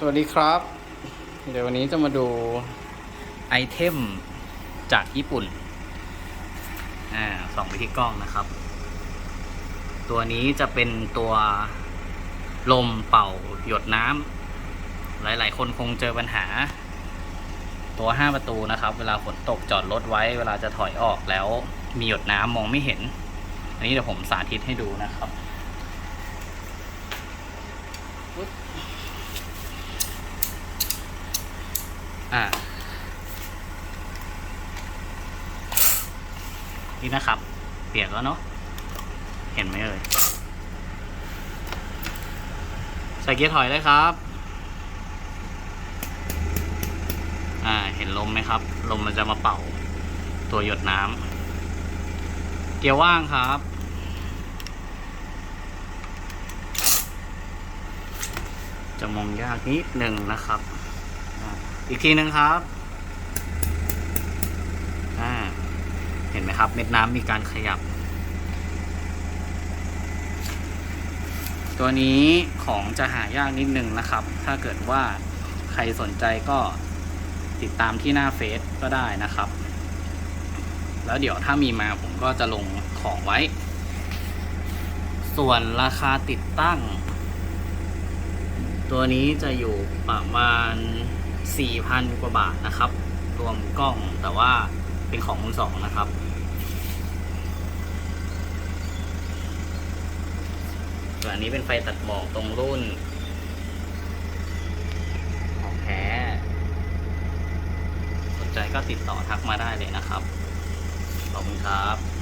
สวัสดีครับ เดี๋ยววันนี้จะมาดูไอเทมจากญี่ปุ่น อ่าส่องไปที่กล้องนะครับ ตัวนี้จะเป็นตัวลมเป่าหยดน้ำหลาย ๆ คนคงเจอปัญหา ตัว 5 ประตูนะครับ เวลาฝนตกจอดรถไว้ เวลาจะถอยออกแล้วมีหยดน้ำมองไม่เห็น อันนี้เดี๋ยวผมสาธิตให้ดูนะครับ อ่านี่นะครับ เปียกแล้วเนาะเห็นไหมเอ่ยใส่เกียร์ถอยเลยครับ อ่า เห็นลมไหมครับ ลมมันจะมาเป่า ตัวหยดน้ำ เกียร์ว่างครับ จะมองยากนิดหนึ่งนะครับ อีกทีหนึ่งครับอ่าเห็นไหมครับ เม็ดน้ำมีการขยับ ตัวนี้ของจะหายากนิดนึงนะครับ ถ้าเกิดว่าใครสนใจก็ติดตามที่หน้าเฟซก็ได้นะครับ แล้วเดี๋ยวถ้ามีมาผมก็จะลงของไว้ ส่วนราคาติดตั้ง ตัวนี้จะอยู่ประมาณ 4,000 กว่าบาทนะครับ รวมกล้องแต่ว่าเป็นของมือสองนะครับ ส่วนอันนี้เป็นไฟตัดหมอกตรงรุ่นของแท้สนใจก็ติดต่อทักมาได้เลยนะครับ ขอบคุณครับ